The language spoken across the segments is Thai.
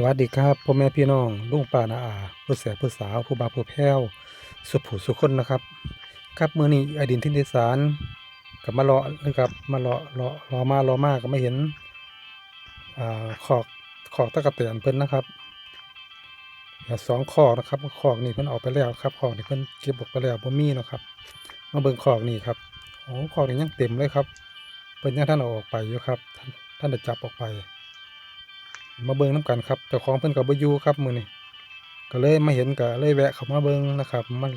สวัสดีครับพ่อแม่พี่น้องลุงป้านาอาผู้แสบผู้สาวผู้บาผู้แพ้วสุผู้สุคนนะครับ ครับเมื้อนี้อดินทินดิสารกับมาเลาะนะครับมาเลาะเลาะเลาะมาเลาะมาก็ไม่เห็นอ่าขอกขอกตะกะเตียนเพิ่นนะครับสองขอกนะครับขอกนี่เพิ่นออกไปแล้วครับขอกนี่เพิ่นเก็บออกไปแล้วบ่มีนะครับมาเบิ่งขอกนี่ครับโอ้ขอกนี่ยังเต็มเลยครับเพิ่นยังท่านออกไปอยู่ครับท่านท่านได้จับออกไป มาเบิ่งน้ำกันครับเจ้าของเพิ่นก็บ่อยู่ครับมือนี้ก็เลยมาเห็นก็เลยแวะเข้ามาเบิ่งนะครับมา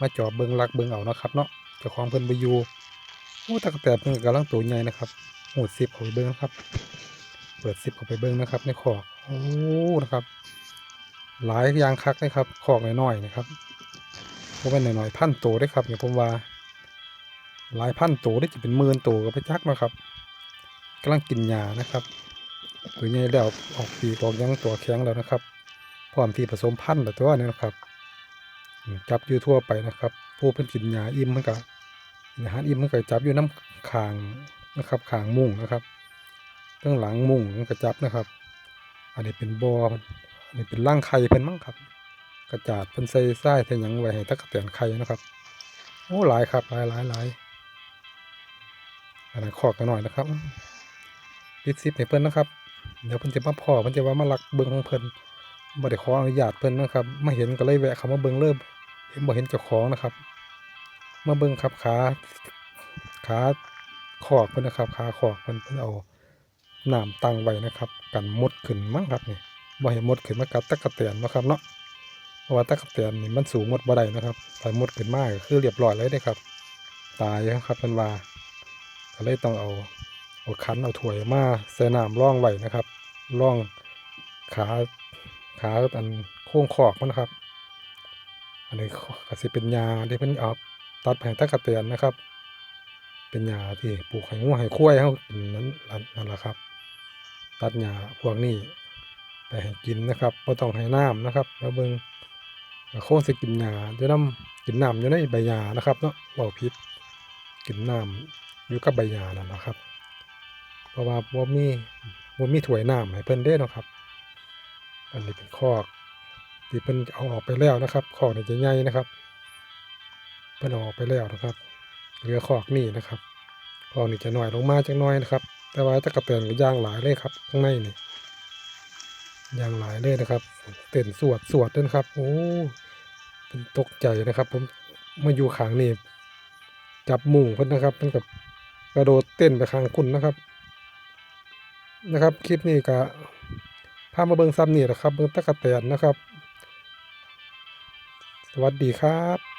มาจอบเบิ่งลักเบิ่งเอานะครับเนาะเจ้าของเพิ่นบอยู่โอ้ตะกแตนเพิ่นก็กำลังตัวใหญ่นะครับหูดซิบเข้าไปเบิ่งนะครับ เปิดซิบเข้าไปเบิ่งนะครับ ในคอกโอ้นะครับ หลายยางคักเลยครับคอกน้อยๆนะครับบ่แม่นน้อยๆพันตัวเด้ครับเนี่ยผมว่าหลายพันตัวได้จะเป็นหมื่นตัวก็ไปจักนะครับกำลังกินหญ้านะครับ ตัวใหญ่แล้วออกปีกออกยังตัวแข็งแล้วนะครับ พร้อมที่ผสมพันธุ์แล้วตัวนี้นะครับ จับอยู่ทั่วไปนะครับ ผู้เป็นกินหญ้าอิ่มมันก็อาหารอิ่มมันก็จับอยู่น้ำขางนะครับขางมุ้งนะครับข้งหลังมุ้งมันก็จับนะครับ อันนี้เป็นบอ่อันนี้เป็นร่างไข่เพิ่นมั้งครับ กระจาดเพิ่นใส่ทรายใส่หยังไว้ให้ตะกะแตนไข่นะครับโอ้หลายครับหลายหลายหลายอันนั้นขอกกันหน่อยนะครับปิดซิปให้เพิ่นนะครับ เดี๋ยวเพิ่นจะมาพ่อเพิ่นจะว่ามาลักเบิ่งของเพิ่นบ่ได้ขออนุญาตเพิ่นนะครับมาเห็นก็เลยแวะเข้ามาเบิ่งเริ่มเห็นบ่เห็นเจ้าของนะครับ มาเบิ่งครับขาขาขอกเพิ่นนะครับขาขอกเพิ่นเพิ่นเอาน้ำตั้งไว้นะครับ กันมดขึ้นมั้งครับนี่บ่ให้มดขึ้นมากัดตะกะแตนเนาะครับเนาะเพราะว่าตะกะแตนนี่มันสูงมดบ่ได้นะครับถ้ามดขึ้นมาก็คือเรียบร้อยเลยเด้ครับ ตายครับเพิ่นว่าก็เลยต้องเอาเอาขันเอาถ้วยมาใส่น้ำร่องไว้นะครับ ร่องขาขาอันโค้งขอกมันนะครับ อันนี้ก็สิเป็นยาที่เพิ่นเอาตัดแผงตะกะเตียนนะครับ เป็นยาที่ปลูกให้งูให้ควายเฮากินนั้นนั่นแหละครับ ตัดยาพวกนี้ไปให้กินนะครับบ่ต้องให้น้ำนะครับ แล้วเบิ่งก็คงสิกินยาอยู่น้ำกินน้ำอยู่ในใบยานะครับเนาะเว้าผิดกินน้ำอยู่กับใบยานั่นแหละครับ เพราะว่าบ่มี บ่มีถ้วยน้ำให้เพิ่นเด้เนาะครับ อันนี้เป็นคอกที่เพิ่นเอาออกไปแล้วนะครับคอกนี่จะใหญ่นะครับ เพิ่นเอาออกไปแล้วนะครับเหลือคอกนี่นะครับคอกนี่จะน้อยลงมาจักน่อยนะครับ แต่ว่าตะกะแตนก็ย่างหลายเลยครับข้างในนี่ย่างหลายเลยนะครับ เต้นสวดสวดด้อนะครับ โอ้เป็นตกใจนะครับ ผมมาอยู่ขางนี่จับมุงเพิ่นนะครับเพิ่นกับกระโดดเต้นไปข้างคุณนะครับ นะครับ คลิปนี้ก็พามาเบิงซ้ำนี่แหละครับ เบิงตะกะแตนนะครับ สวัสดีครับ